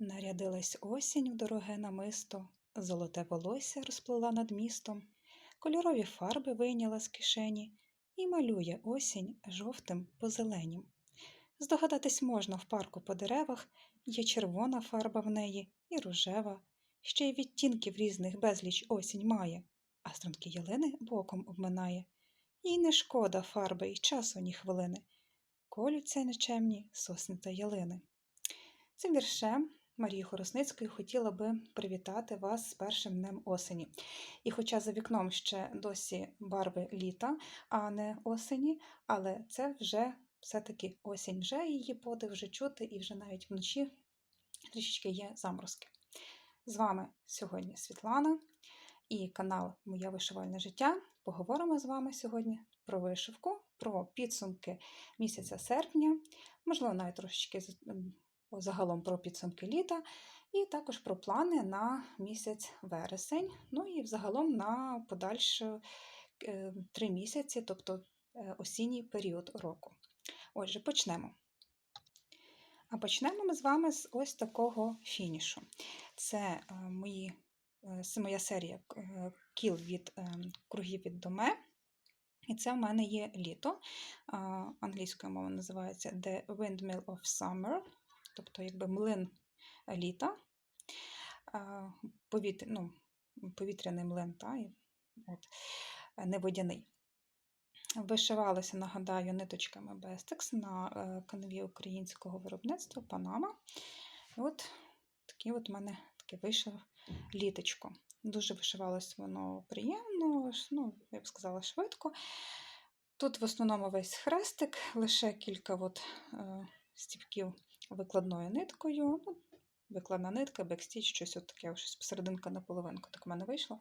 Нарядилась осінь в дороге намисто, золоте волосся розплила над містом, кольорові фарби вийняла з кишені і малює осінь жовтим по зеленім. Здогадатись можна в парку по деревах, є червона фарба в неї і рожева, ще й відтінків різних безліч осінь має, а струнки ялини боком обминає. Їй не шкода фарби й часу ні хвилини. Колються нечемні сосни та ялини. Цим віршем Марії Хоросницької хотіла би привітати вас з першим днем осені. І хоча за вікном ще досі барви літа, а не осені, але це вже все-таки осінь, вже її подих вже чути, і вже навіть вночі трішечки є заморозки. З вами сьогодні Світлана і канал Моє вишивальне життя. Поговоримо з вами сьогодні про вишивку, про підсумки місяця серпня, можливо, навіть трошечки загалом про підсумки літа, і також про плани на місяць вересень, ну і взагалом на подальші три місяці, тобто осінній період року. Отже, почнемо. А почнемо ми з вами з ось такого фінішу. Це мої, це моя серія кіл від кругів від доме. І це в мене є літо. Англійською мовою називається The Windmill of Summer тобто якби млин літа, повітря, ну, повітряний млин, та, от, не водяний. Вишивалася, нагадаю, ниточками Bestex на е, канві українського виробництва Панама. І от таке от у мене таке вийшло літочко. Дуже вишивалось воно приємно, ну, я б сказала, швидко. Тут в основному весь хрестик, лише кілька от, е, стіпків викладною ниткою. Ну, Викладна нитка, бекстіч, щось от таке, щось посерединка на половинку, так в мене вийшло.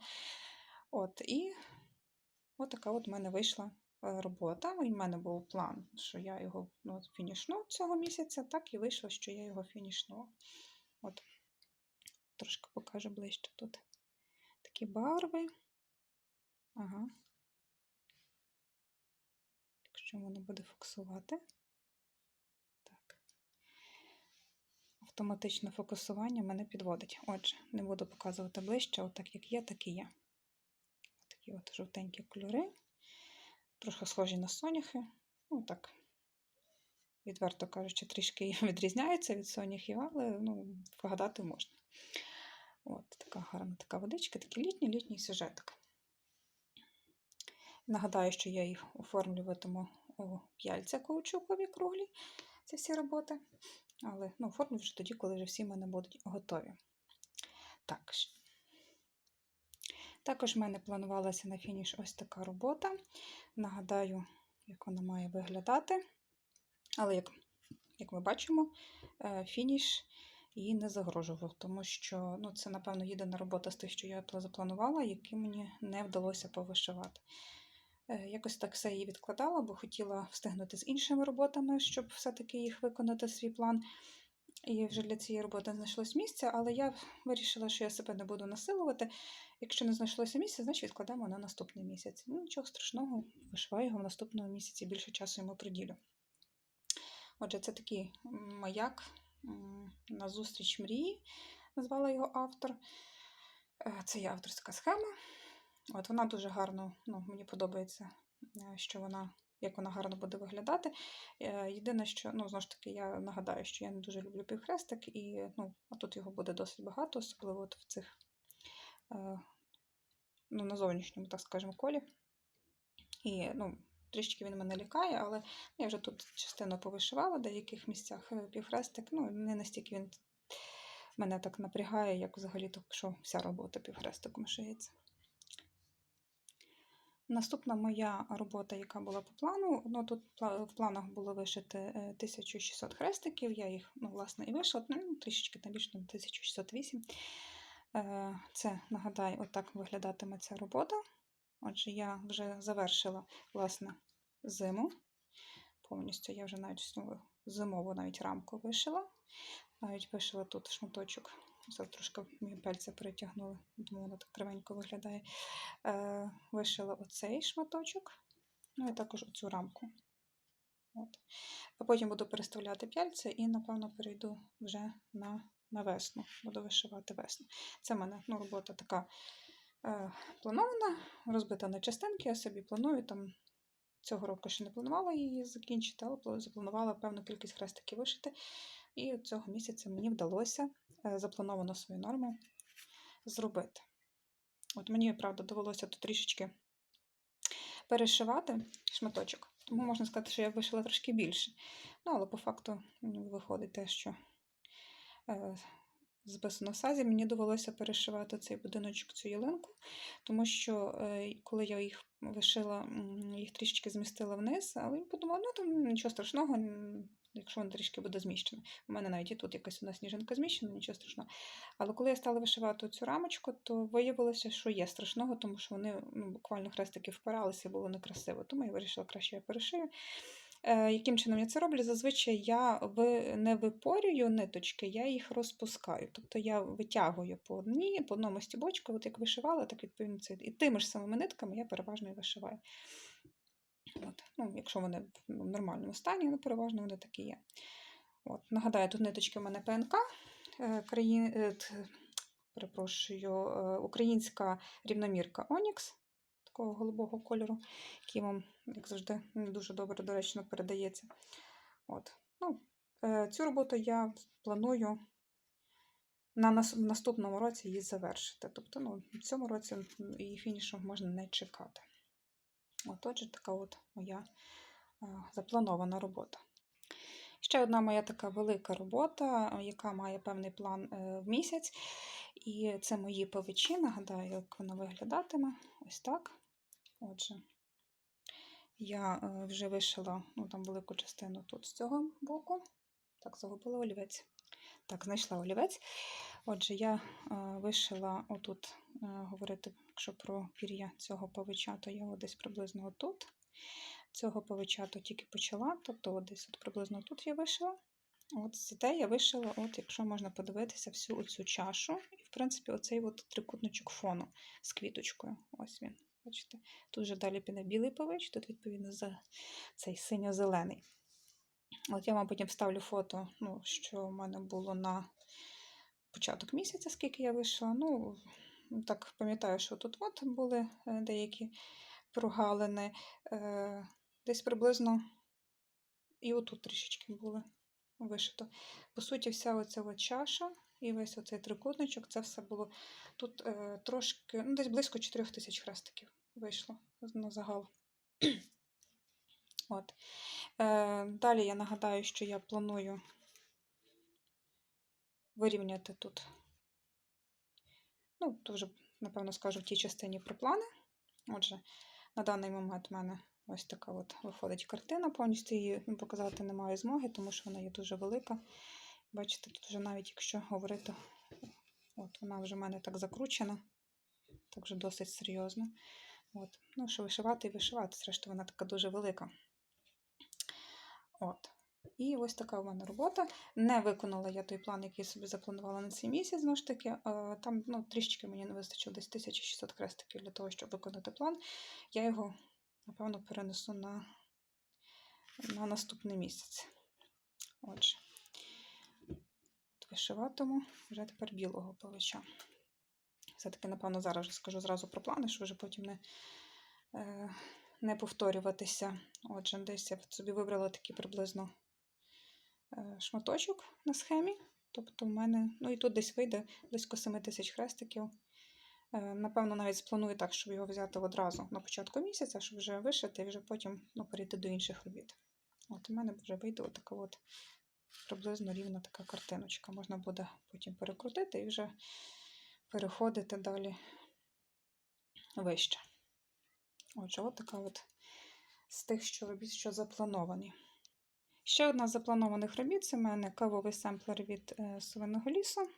От, І от така от в мене вийшла е, робота. І в мене був план, що я його ну, фінішну цього місяця, так і вийшло, що я його фінішнула. От, Трошки покажу ближче тут такі барви. Ага. Якщо воно буде фокусувати. Автоматичне фокусування мене підводить. Отже, не буду показувати ближче, отак як є, так і є. Такі от жовтенькі кольори, трохи схожі на соняхи. Ну, так, відверто кажучи, трішки відрізняються від соняхів, але ну, вгадати можна. От, така гарна така водичка, такий літній літній сюжетик. Нагадаю, що я їх оформлюватиму у п'яльця каучукові круглі, ці всі роботи. Але ну, оформлю вже тоді, коли вже всі в мене будуть готові. Так. Також в мене планувалася на фініш ось така робота. Нагадаю, як вона має виглядати. Але, як як ми бачимо, е, фініш її не загрожував, тому що ну, це, напевно, єдина робота з тих, що я запланувала, які мені не вдалося повишивати. Е, якось так все її відкладала, бо хотіла встигнути з іншими роботами, щоб все-таки їх виконати свій план. І вже для цієї роботи знайшлось місце, але я вирішила, що я себе не буду насилувати. Якщо не знайшлося місце, значить відкладемо на наступний місяць. Ну, Нічого страшного, вишиваю його в наступному місяці, більше часу йому приділю. Отже, це такий маяк на зустріч мрії, назвала його автор. Е, це є авторська схема. От Вона дуже гарно, ну, мені подобається, е, що вона, як вона гарно буде виглядати. Е, єдине, що, ну, знову ж таки, я нагадаю, що я не дуже люблю півхрестик, і ну, а тут його буде досить багато, особливо от в цих е, ну, на зовнішньому, так скажемо, колі. І ну, трішки він мене лякає, але я вже тут частину повишивала в деяких місцях півхрестик. Ну, не настільки він мене так напрягає, як взагалі, то, що вся робота півхрестиком шиється. Наступна моя робота, яка була по плану, ну тут в планах було вишити 1600 е, хрестиків, я їх, ну, власне, і вишила, ну, трішечки там більше 1608. Е, це, нагадаю, отак виглядатиме ця робота. Отже, я вже завершила, власне, зиму. Повністю я вже навіть зимову навіть рамку вишила. Навіть вишила тут шматочок це трошки мої пальці перетягнули, тому воно так кривенько виглядає. Е, Вишила оцей шматочок, ну і також оцю рамку. От. А потім буду переставляти п'яльця і, напевно, перейду вже на на весну. Буду вишивати весну. Це в мене ну, робота така е, планована, розбита на частинки. Я собі планую там. Цього року ще не планувала її закінчити, але запланувала певну кількість хрестиків вишити. І цього місяця мені вдалося заплановано свою норму зробити. От мені, правда, довелося тут трішечки перешивати шматочок, тому можна сказати, що я вишила трошки більше. Ну, але по факту виходить те, що е, записано в сазі, мені довелося перешивати цей будиночок, цю ялинку, тому що е, коли я їх вишила, їх трішечки змістила вниз, але я подумала, ну там нічого страшного, якщо воно трішки буде зміщено. У мене навіть і тут якась одна сніжинка зміщена, нічого страшного. Але коли я стала вишивати цю рамочку, то виявилося, що є страшного, тому що вони ну, буквально хрестики впиралися, було некрасиво. Тому я вирішила краще я перешию. Е, яким чином я це роблю? Зазвичай я ви- не випорюю ниточки, я їх розпускаю. Тобто я витягую по одній, по одному стібочку, от як вишивала, так відповідно це. І тими ж самими нитками я переважно і вишиваю. От. Ну, якщо вони в нормальному стані, ну, переважно вони такі є. От. Нагадаю, тут ниточки в мене ПНК, е, країн... е, перепрошую, е, українська рівномірка Onyx такого голубого кольору, який вам, як завжди, не дуже добре, доречно передається. От. Ну, цю роботу я планую на наступному році її завершити. Тобто, ну, в цьому році її фінішу можна не чекати. От, отже, така от моя е, запланована робота. Ще одна моя така велика робота, яка має певний план е, в місяць. І це мої павичі. Нагадаю, як вона виглядатиме. Ось так. Отже, я е, вже вишила ну, там велику частину тут з цього боку. Так, загубила олівець. Так, знайшла олівець. Отже, я е, вишила отут, е, говорити, якщо про пір'я цього павича, то я десь приблизно отут. Цього павича то тільки почала, тобто десь от приблизно тут я вишила. От зате я вишила, от, якщо можна подивитися, всю оцю чашу. І, в принципі, оцей от трикутничок фону з квіточкою. Ось він. Бачите? Тут вже далі піде білий павич, тут, відповідно, за цей синьо-зелений. От я вам потім вставлю фото, ну, що в мене було на початок місяця, скільки я вийшла. Ну, так пам'ятаю, що тут от були е, деякі прогалини. Е, Десь приблизно і отут трішечки були вишито. По суті, вся оця от чаша і весь оцей трикутничок, це все було тут е, трошки, ну, десь близько 4 тисяч хрестиків вийшло на загал. От. Далі я нагадаю, що я планую вирівняти тут. Ну, то вже, напевно, скажу в тій частині про плани. Отже, на даний момент в мене ось така от виходить картина. Повністю її ну, показати немає змоги, тому що вона є дуже велика. Бачите, тут вже навіть якщо говорити, от вона вже в мене так закручена, так вже досить серйозно. От. Ну, що вишивати і вишивати, зрештою, вона така дуже велика. От. І ось така в мене робота. Не виконала я той план, який собі запланувала на цей місяць. Знову ж таки, там ну, трішечки мені не вистачило десь 1600 хрестиків для того, щоб виконати план. Я його, напевно, перенесу на, на наступний місяць. Отже, вишиватиму вже тепер білого павича. Все-таки, напевно, зараз скажу зразу про плани, щоб вже потім не, е, не повторюватися. Отже, десь я собі вибрала такий приблизно шматочок на схемі. Тобто в мене, ну і тут десь вийде близько 7 тисяч хрестиків. Е, Напевно, навіть спланую так, щоб його взяти одразу на початку місяця, щоб вже вишити і вже потім ну, перейти до інших робіт. От у мене вже вийде отака от приблизно рівна така картиночка. Можна буде потім перекрутити і вже переходити далі вище. Отже, от така от з тих, що робіт, що заплановані. Ще одна з запланованих робіт це в мене кавовий семплер від е, Совиного лісу.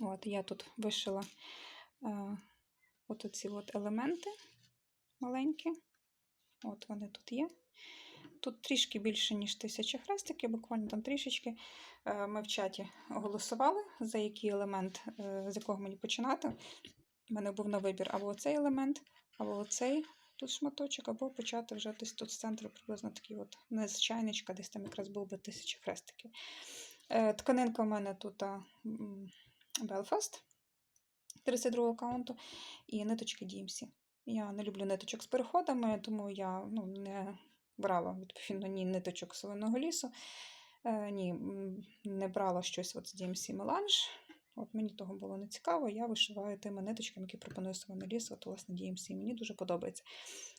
От, я тут вишила е, от оці от елементи маленькі. От вони тут є. Тут трішки більше, ніж тисяча хрестиків, буквально там трішечки. Е, Ми в чаті голосували, за який елемент, е, з якого мені починати. У мене був на вибір або оцей елемент, або оцей тут шматочок, або почати вже десь тут з центру приблизно такий от чайничка, десь там якраз був би тисяча хрестиків. Е, Тканинка в мене тут Belfast 32 аккаунту і ниточки DMC. Я не люблю ниточок з переходами, тому я ну, не брала відповідно ні ниточок свиного лісу, е, ні, не брала щось от з DMC Melange. От мені того було не цікаво, я вишиваю тими ниточками, які пропонує свиний ліс, от власне DMC. Мені дуже подобається.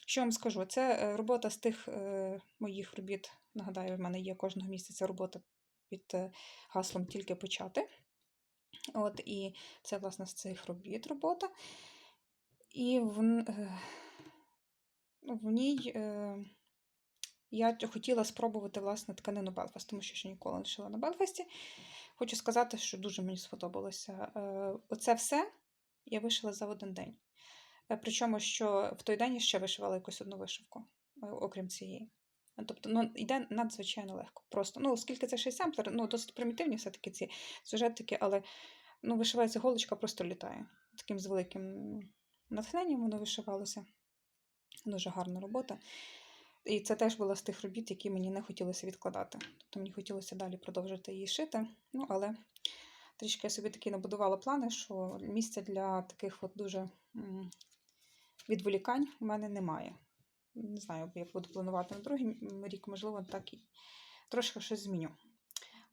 Що вам скажу? Це е, робота з тих е, моїх робіт. Нагадаю, в мене є кожного місяця робота під е, гаслом тільки почати. От, і це, власне, з цих робіт робота. І в, е, в ній е, я хотіла спробувати власне тканину Белфаст, тому що ще ніколи не шила на Белфасті. Хочу сказати, що дуже мені сподобалося. Е, Оце все я вишила за один день. Е, Причому, що в той день я ще вишивала якусь одну вишивку, е, окрім цієї. Тобто, ну, йде надзвичайно легко. Просто, ну, оскільки це ще семплер, ну, досить примітивні все-таки ці сюжетики, але ну, вишивається голочка, просто літає. Таким з великим натхненням воно вишивалося. Дуже гарна робота. І це теж була з тих робіт, які мені не хотілося відкладати. Тобто мені хотілося далі продовжити її шити. Ну, але трішки я собі такі набудувала плани, що місця для таких от дуже відволікань у мене немає. Не знаю, як буду планувати на другий рік, можливо, так і трошки щось зміню.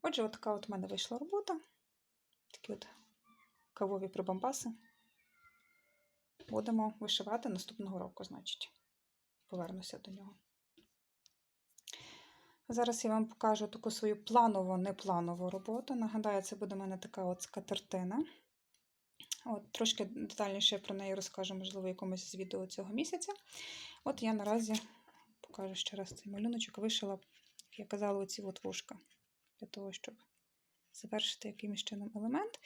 Отже, от така от у мене вийшла робота. Такі от кавові прибамбаси. Будемо вишивати наступного року, значить. Повернуся до нього. Зараз я вам покажу таку свою планову, непланову роботу. Нагадаю, це буде в мене така от скатертина. От, Трошки детальніше про неї розкажу, можливо, якомусь з відео цього місяця. От я наразі покажу ще раз цей малюночок, вишила, як я казала, оці от вушка, для того, щоб завершити якимось чином елемент.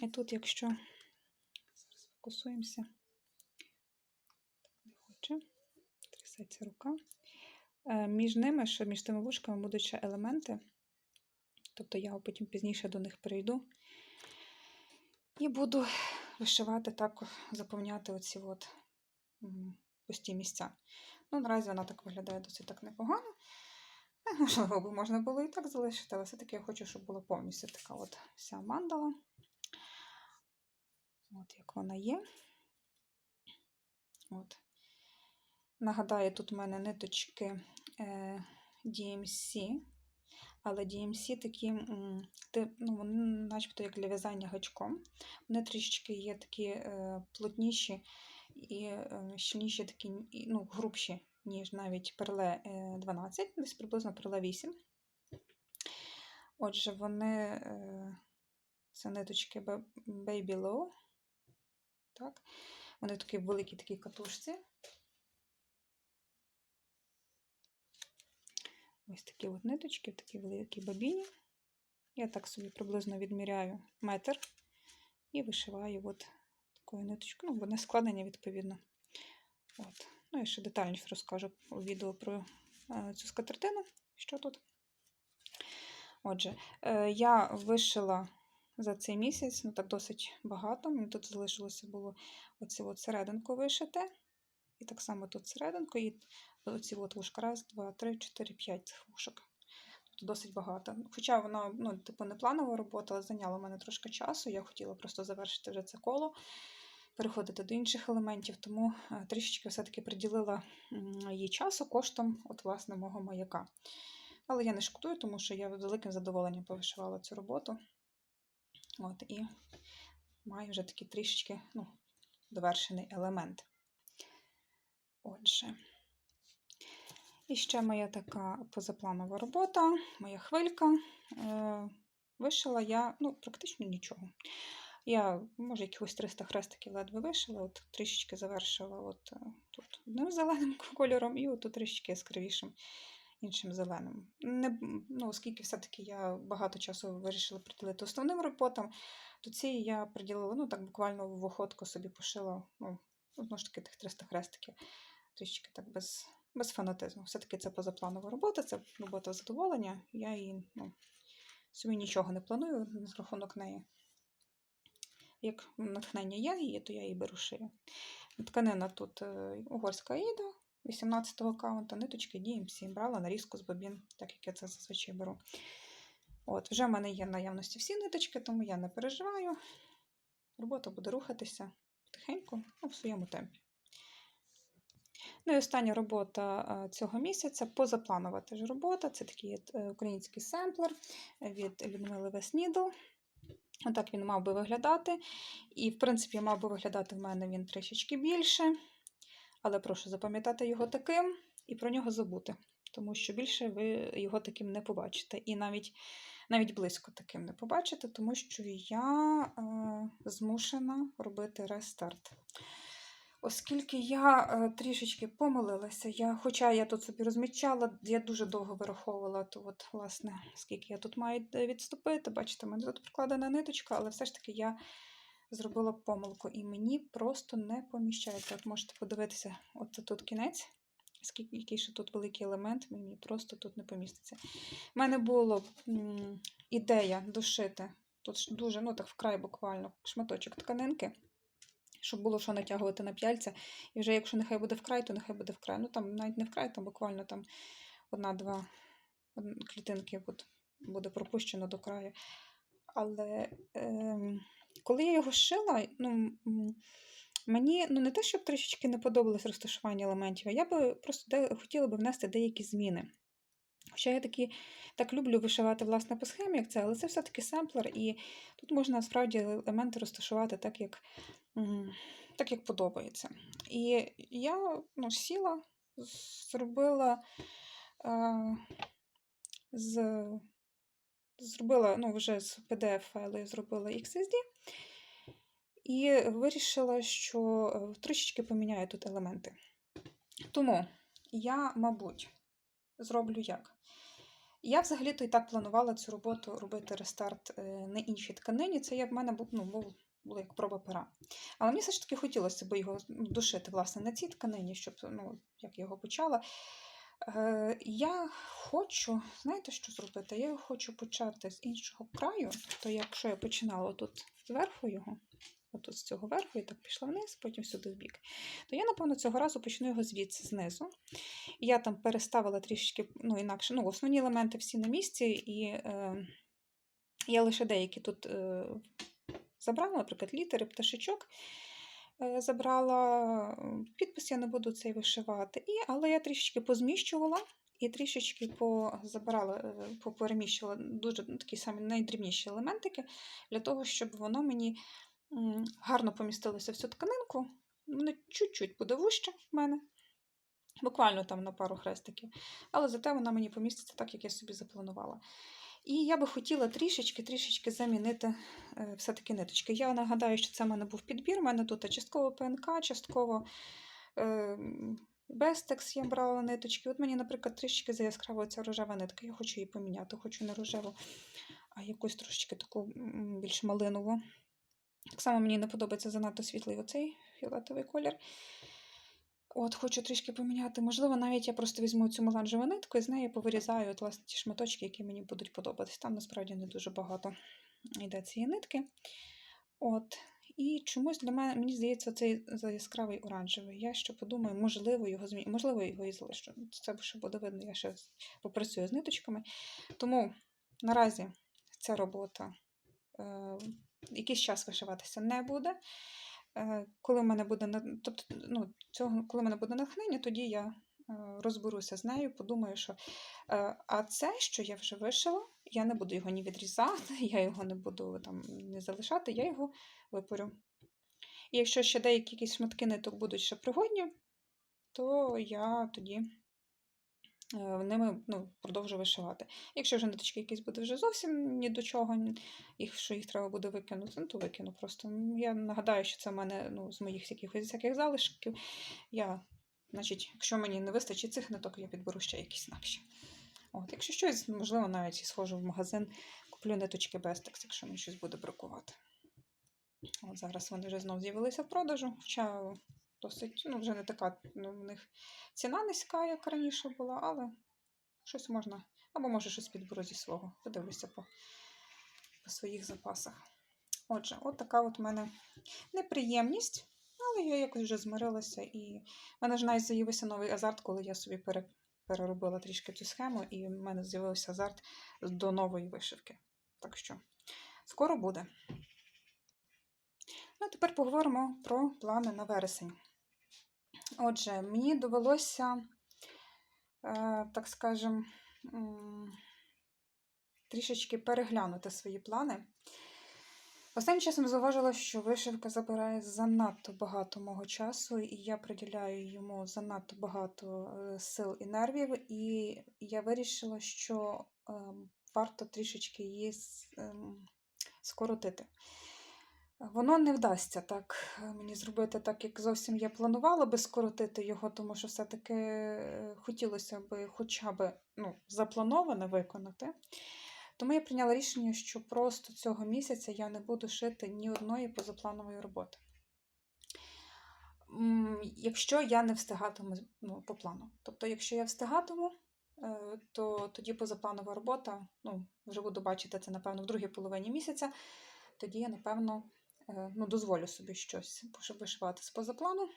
І тут, якщо зараз фокусуємося, не хоче, трясеться рука. Е, Між ними, що між тими вушками будуть ще елементи. Тобто я потім пізніше до них перейду. І буду вишивати так, заповняти оці от пусті місця. Ну, наразі вона так виглядає досить так непогано. Е, Можливо, би можна було і так залишити, але все-таки я хочу, щоб була повністю така от вся мандала. От як вона є. От. Нагадаю, тут у мене ниточки е, DMC, але DMC такі, ну, вони начебто як для в'язання гачком. Вони трішечки є такі е, плотніші і е, щільніші, такі, ну, грубші, ніж навіть перле е, 12, десь приблизно перле 8. Отже, вони це ниточки Baby Low. Так. Вони такі великі такі катушці. Ось такі от ниточки, такі великі бабіні. Я так собі приблизно відміряю метр і вишиваю от такою ниточкою. Вони складення, відповідно. От. Ну і ще детальніше розкажу у відео про е, цю скатертину, що тут. Отже, е, я вишила за цей місяць, ну так досить багато. Мені тут залишилося було оці от серединку вишити. І так само тут серединку, і оці от вушка. Раз, два, три, чотири, п'ять цих вушок. Тобто досить багато. Хоча вона, ну, типу, не планова робота, але зайняла мене трошки часу. Я хотіла просто завершити вже це коло, переходити до інших елементів, тому е, трішечки все-таки приділила їй часу коштом от, власне, мого маяка. Але я не шкодую, тому що я з великим задоволенням повишивала цю роботу. От, і маю вже такий трішечки ну, довершений елемент. Отже. І ще моя така позапланова робота, моя хвилька. Е, вишила я ну, практично нічого. Я, може, якихось 300 хрестиків ледве вишила, от трішечки завершила от, е, тут одним зеленим кольором, і от тут трішечки яскравішим іншим зеленим. Не, ну, оскільки все-таки я багато часу вирішила приділити основним роботам, то ці я приділила, ну так буквально в охотку собі пошила, ну, одну ж таки тих 300 хрестиків, трішечки так без, без фанатизму. Все-таки це позапланова робота, це робота задоволення. Я її ну, собі нічого не планую з рахунок неї. Як натхнення є її, то я її беру шию. Тканина тут е, угорська Аїда, 18-го каунта, ниточки DMC, брала нарізку з бобін, так як я це зазвичай беру. От, вже в мене є в наявності всі ниточки, тому я не переживаю. Робота буде рухатися тихенько, ну, в своєму темпі. Ну і остання робота цього місяця позапланова теж робота. Це такий е, український семплер від Людмили Веснідл. Отак він мав би виглядати. І, в принципі, мав би виглядати в мене він трішечки більше. Але прошу запам'ятати його таким і про нього забути, тому що більше ви його таким не побачите. І навіть навіть близько таким не побачите, тому що я е, змушена робити рестарт. Оскільки я е, трішечки помилилася, я, хоча я тут собі розмічала, я дуже довго вираховувала, то от, власне, скільки я тут маю е, відступити. Бачите, мене тут прикладена ниточка, але все ж таки я зробила помилку і мені просто не поміщається. От можете подивитися, от тут кінець, скільки який ще тут великий елемент, мені просто тут не поміститься. У мене була ідея дошити тут дуже, ну так вкрай буквально шматочок тканинки щоб було що натягувати на п'яльця. І вже якщо нехай буде вкрай, то нехай буде вкрай. Ну там навіть не вкрай, там буквально там одна-два клітинки от, буде пропущено до краю. Але е, коли я його шила, ну, мені ну, не те, щоб трішечки не подобалось розташування елементів, а я би просто де, хотіла би внести деякі зміни. Хоча я такі, так люблю вишивати власне по схемі, як це, але це все-таки семплер, і тут можна насправді елементи розташувати так, як так, як подобається. І я ну, сіла, зробила е, з, зробила, ну, вже з PDF-файлу зробила XSD. І вирішила, що е, трішечки поміняю тут елементи. Тому я, мабуть, зроблю як? Я взагалі-то і так планувала цю роботу робити рестарт е, на іншій тканині. Це я в мене був, ну, був було як проба пера. Але мені все ж таки хотілося б його душити власне, на цій тканині, щоб ну, як я його почала. Е, Я хочу, знаєте, що зробити? Я хочу почати з іншого краю. Тобто, якщо я починала тут зверху його, отут з цього верху, і так пішла вниз, потім сюди в бік, то я, напевно, цього разу почну його звідси знизу. Я там переставила трішки ну, інакше. Ну, основні елементи всі на місці, і е, я лише деякі тут. Е, забрала, наприклад, літери, пташечок. Е, забрала, підпис я не буду цей вишивати, І, але я трішечки позміщувала і трішечки позабирала, е, попереміщувала дуже ну, такі самі найдрібніші елементики, для того, щоб воно мені гарно помістилося в цю тканинку. Воно чуть-чуть буде вище в мене, буквально там на пару хрестиків, але зате вона мені поміститься так, як я собі запланувала. І я би хотіла трішечки-трішечки замінити е, все-таки ниточки. Я нагадаю, що це в мене був підбір. У мене тут частково ПНК, частково е, Бестекс я брала ниточки. От мені, наприклад, трішечки заяскрава ця рожева нитка. Я хочу її поміняти. Хочу не рожеву, а якусь трошечки таку більш малинову. Так само мені не подобається занадто світлий оцей фіолетовий колір. От, Хочу трішки поміняти. Можливо, навіть я просто візьму цю меланжеву нитку і з неї повирізаю от, власне, ті шматочки, які мені будуть подобатись. Там насправді не дуже багато йде цієї нитки. От. І чомусь для мене, мені здається, цей яскравий оранжевий. Я ще подумаю, можливо, його змі... можливо, його і залишу. Це ще буде видно, я ще попрацюю з ниточками. Тому наразі ця робота е, якийсь час вишиватися не буде. Е, коли в мене буде тобто, ну, цього, коли в мене буде натхнення, тоді я е, розберуся з нею, подумаю, що е, а це, що я вже вишила, я не буду його ні відрізати, я його не буду там не залишати, я його випорю. І якщо ще деякі якісь шматки ниток будуть ще пригодні, то я тоді ними ну, продовжу вишивати. Якщо вже ниточки якісь буде вже зовсім ні до чого, їх, що їх треба буде викинути, ну, то викину просто. Я нагадаю, що це в мене ну, з моїх якихось всяких залишків. Я, значить, Якщо мені не вистачить цих ниток, я підберу ще якісь інакші. От, Якщо щось, можливо, навіть схожу в магазин, куплю ниточки Bestex, якщо мені щось буде бракувати. От Зараз вони вже знову з'явилися в продажу. Хоча досить, ну, вже не така ну, в них ціна низька, як раніше була, але щось можна, або може щось підберу зі свого. Подивлюся по, по своїх запасах. Отже, от така от в мене неприємність, але я якось вже змирилася, і в мене ж навіть з'явився новий азарт, коли я собі переробила трішки цю схему, і в мене з'явився азарт до нової вишивки. Так що скоро буде. Ну, а тепер поговоримо про плани на вересень. Отже, мені довелося, е, так скажем, трішечки переглянути свої плани. Останнім часом зауважила, що вишивка забирає занадто багато мого часу, і я приділяю йому занадто багато е, сил і нервів, і я вирішила, що е, варто трішечки її ем, скоротити. Воно не вдасться так е, мені зробити так, як зовсім я планувала би скоротити його, тому що все-таки е, хотілося би хоча б ну, заплановане виконати. Тому я прийняла рішення, що просто цього місяця я не буду шити ні одної позапланової роботи. Якщо я не встигатиму ну, по плану. Тобто, якщо я встигатиму, е, то тоді позапланова робота, ну, вже буду бачити це, напевно, в другій половині місяця, тоді я, напевно, ну, дозволю собі щось вишивати з позаплану.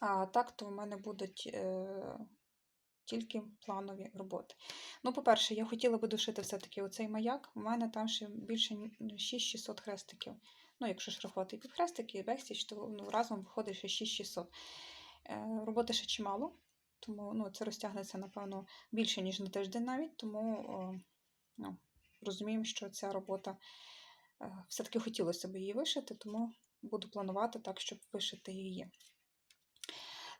А так, то в мене будуть е, тільки планові роботи. Ну, по-перше, я хотіла би дошити все-таки оцей маяк. У мене там ще більше ні- 6600 хрестиків. Ну, якщо ж рахувати і підхрестики, і бекстіч, то ну, разом виходить ще 6600. Е, роботи ще чимало, тому ну, це розтягнеться, напевно, більше, ніж на тиждень навіть, тому о, ну, розуміємо, що ця робота е, все-таки хотілося б її вишити, тому буду планувати так, щоб вишити її.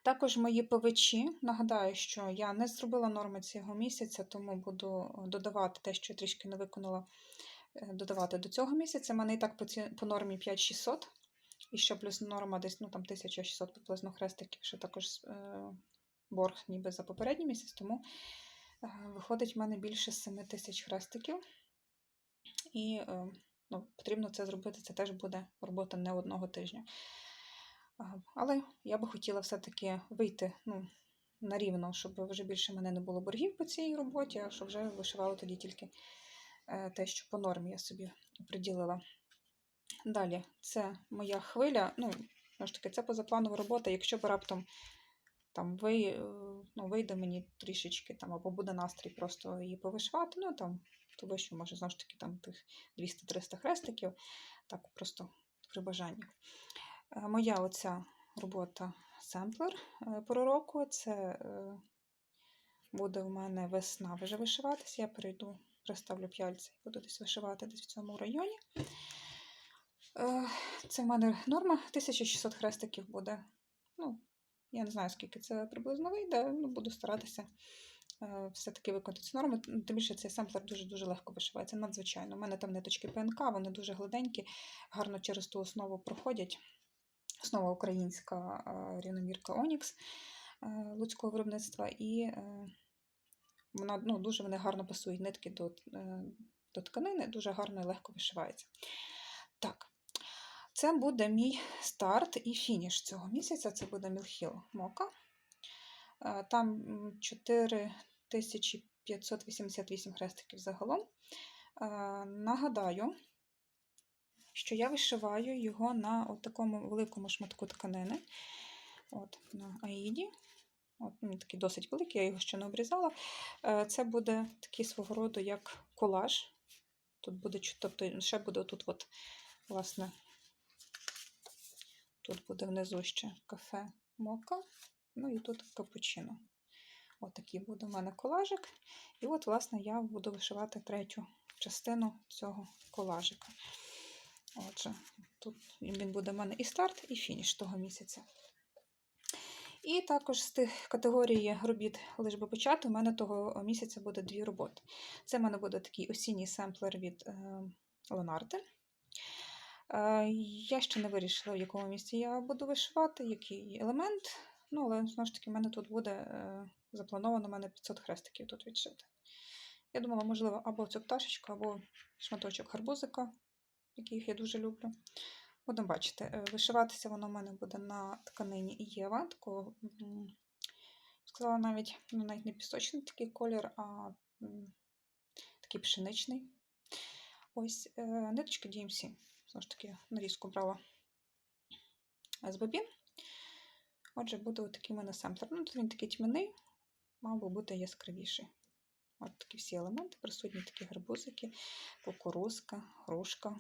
Також мої павичі. Нагадаю, що я не зробила норми цього місяця, тому буду е, додавати те, що я трішки не виконала, е, додавати до цього місяця. У мене і так по, ці, по нормі 5600, і ще плюс норма десь ну, там 1600 приблизно хрестиків, ще також е, борг ніби за попередній місяць, тому е, виходить в мене більше 7000 хрестиків. І е, ну, потрібно це зробити, це теж буде робота не одного тижня. Але я би хотіла все-таки вийти ну, на рівно, щоб вже більше мене не було боргів по цій роботі, а щоб вже вишивала тоді тільки е, те, що по нормі я собі приділила. Далі, це моя хвиля. Ну, ж таки, це позапланова робота. Якщо б раптом там ви, е, ну, вийде мені трішечки, там, або буде настрій просто її повишивати, ну там, то вище, може, знову ж таки, там тих 200-300 хрестиків, так просто при бажанні. Е, Моя оця робота семплер е, пророку. Це е, буде в мене весна вже вишиватися. Я перейду, приставлю п'яльця і буду десь вишивати десь в цьому районі. Це в мене норма 1600 хрестиків буде. Ну, я не знаю, скільки це приблизно вийде, ну, буду старатися е, все-таки виконати цю норму. Тим більше цей семплер дуже-дуже легко вишивається. Надзвичайно. У мене там ниточки ПНК, вони дуже гладенькі, гарно через ту основу проходять. Основа українська е, рівномірка Онікс е, луцького виробництва, і вона ну, дуже вони гарно пасують нитки до, до тканини, дуже гарно і легко вишивається. Так, це буде мій старт і фініш цього місяця. Це буде Мілхіл Мока. Е, Там 4588 хрестиків загалом. Е, Нагадаю, що я вишиваю його на такому великому шматку тканини. От, на Аїді. От, він такий досить великий, я його ще не обрізала. Е, Це буде такий свого роду як колаж. Тут буде, тобто ще буде тут, от, власне, тут буде внизу ще кафе мока, ну і тут капучино. От такий буде у мене колажик. І от, власне, я буду вишивати третю частину цього колажика. Отже, тут він буде в мене і старт, і фініш того місяця. І також з тих категорії робіт лиш би почати, у мене того місяця буде дві роботи. Це в мене буде такий осінній семплер від е, Лонарти. Е, я ще не вирішила, в якому місці я буду вишивати, який елемент. Ну, але знову ж таки, в мене тут буде е, заплановано у мене 500 хрестиків тут відшити. Я думала, можливо, або цю пташечку, або шматочок гарбузика, яких я дуже люблю. Будемо бачити, Е, вишиватися воно в мене буде на тканині Єва, такого, сказала навіть, ну, навіть не пісочний такий колір, а такий пшеничний. Ось ниточки DMC. Знову ж таки, нарізку брала з. Отже, буде отакий мене семплер. Ну, тут він такий тьмяний, мав би бути яскравіший. От такі всі елементи присутні, такі гарбузики, кукурузка, грушка,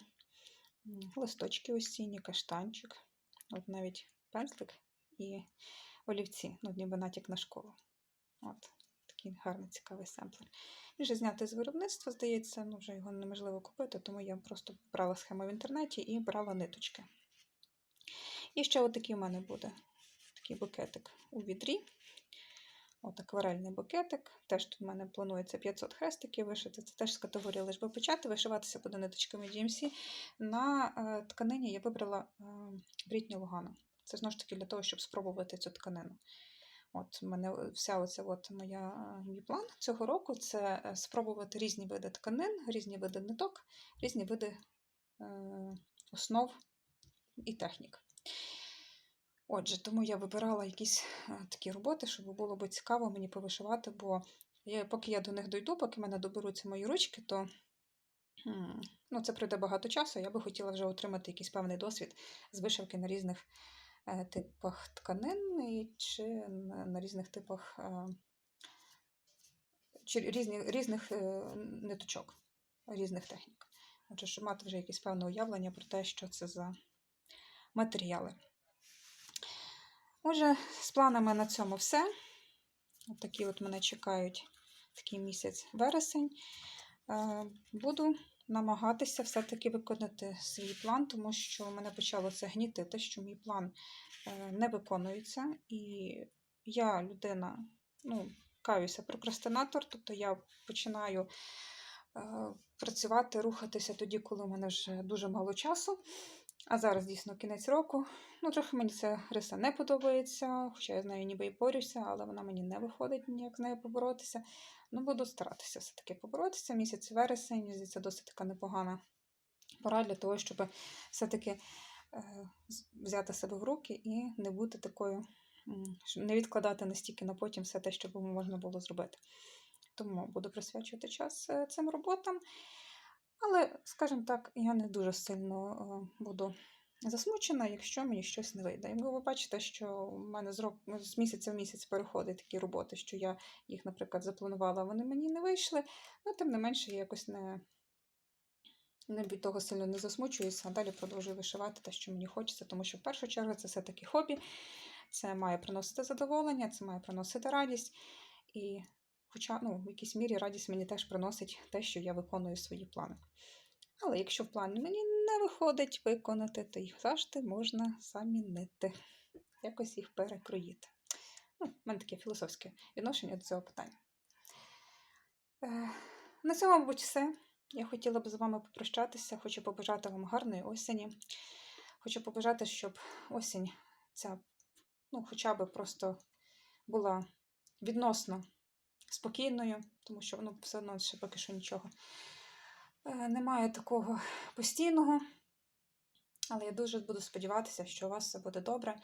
листочки осінні, каштанчик, от навіть пензлик і олівці, ну, ніби натяк на школу. От такий гарний цікавий семплер. Він вже знятий з виробництва, здається, ну вже його неможливо купити, тому я просто брала схему в інтернеті і брала ниточки. І ще отакий у мене буде такий букетик у відрі. От акварельний букетик. Теж тут в мене планується 500 хрестиків вишити. Це теж з категорії лиш би почати. Вишиватися буде ниточками GMC. На е, тканині я вибрала е, Брітні Лугана. Це знову ж таки для того, щоб спробувати цю тканину. От мене вся оця от моя е, мій план цього року це е, спробувати різні види тканин, різні види ниток, різні види е, основ і технік. Отже, тому я вибирала якісь е, такі роботи, щоб було б цікаво мені повишивати, бо я, поки я до них дойду, поки мене доберуться мої ручки, то ну, це пройде багато часу. Я би хотіла вже отримати якийсь певний досвід з вишивки на різних е, типах тканин чи на, різних типах е, чи різні, різних е, ниточок, різних технік. Отже, щоб мати вже якесь певне уявлення про те, що це за матеріали. Отже, з планами на цьому все. От такі от мене чекають такий місяць вересень. Е, Буду намагатися все-таки виконати свій план, тому що мене почало це гнітити, що мій план е, не виконується. І я людина, ну, каюся, прокрастинатор, тобто я починаю е, працювати, рухатися тоді, коли в мене вже дуже мало часу. А зараз дійсно кінець року. Ну, трохи мені ця риса не подобається, хоча я з нею ніби і борюся, але вона мені не виходить ніяк з нею поборотися. Ну, буду старатися все-таки поборотися. Місяць вересень, мені здається, досить така непогана пора для того, щоб все-таки е, взяти себе в руки і не бути такою, не відкладати настільки на потім все те, що можна було зробити. Тому буду присвячувати час е, цим роботам. Але, скажімо так, я не дуже сильно е, буду засмучена, якщо мені щось не вийде. Якби ви бачите, що в мене з, рок... з місяця в місяць переходить такі роботи, що я їх, наприклад, запланувала, вони мені не вийшли, ну, тим не менше, я якось не, не від того сильно не засмучуюся, а далі продовжую вишивати те, що мені хочеться, тому що в першу чергу це все-таки хобі, це має приносити задоволення, це має приносити радість. І Хоча ну, в якійсь мірі радість мені теж приносить те, що я виконую свої плани. Але якщо в плані мені не виходить виконати, то їх завжди можна замінити, якось їх перекроїти. Ну, в мене таке філософське відношення до цього питання. Е, на цьому, мабуть, все. Я хотіла б з вами попрощатися. Хочу побажати вам гарної осені. Хочу побажати, щоб осінь ця, ну, хоча б просто була відносно спокійною, тому що воно все одно ще поки що нічого. Е, Немає такого постійного, але я дуже буду сподіватися, що у вас все буде добре.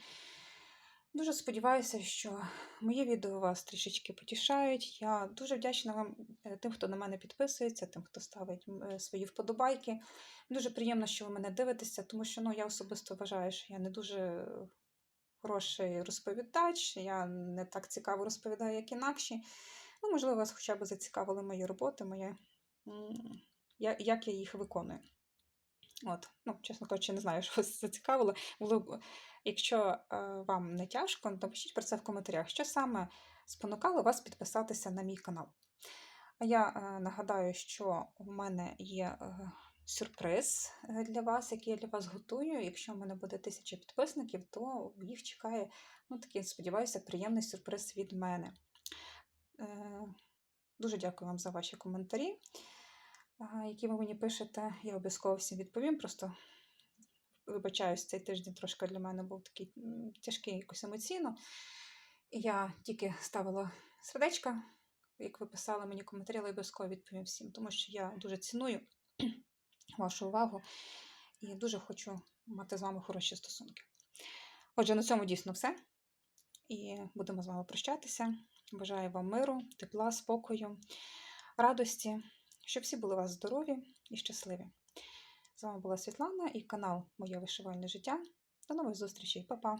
Дуже сподіваюся, що мої відео вас трішечки потішають. Я дуже вдячна вам е, тим, хто на мене підписується, тим, хто ставить е, свої вподобайки. Дуже приємно, що ви мене дивитеся, тому що ну, я особисто вважаю, що я не дуже хороший розповідач, я не так цікаво розповідаю, як інакші. Ну, можливо, вас хоча б зацікавили мої роботи, моє, як я їх виконую. От, ну, чесно кажучи, не знаю, що вас зацікавило. Було б, якщо е, вам не тяжко, то пишіть про це в коментарях, що саме спонукало вас підписатися на мій канал. А я е, нагадаю, що у мене є е, сюрприз для вас, який я для вас готую. Якщо в мене буде тисяча підписників, то їх чекає, ну такий, сподіваюся, приємний сюрприз від мене. Е, Дуже дякую вам за ваші коментарі, які ви мені пишете. Я обов'язково всім відповім. Просто вибачаюсь, цей тиждень трошки для мене був такий тяжкий якось емоційно. Я тільки ставила сердечка, як ви писали мені коментарі, але обов'язково відповім всім, тому що я дуже ціную вашу увагу і дуже хочу мати з вами хороші стосунки. Отже, на цьому дійсно все. І будемо з вами прощатися. Бажаю вам миру, тепла, спокою, радості, щоб всі були у вас здорові і щасливі. З вами була Світлана і канал Моє вишивальне життя. До нових зустрічей, Па-па!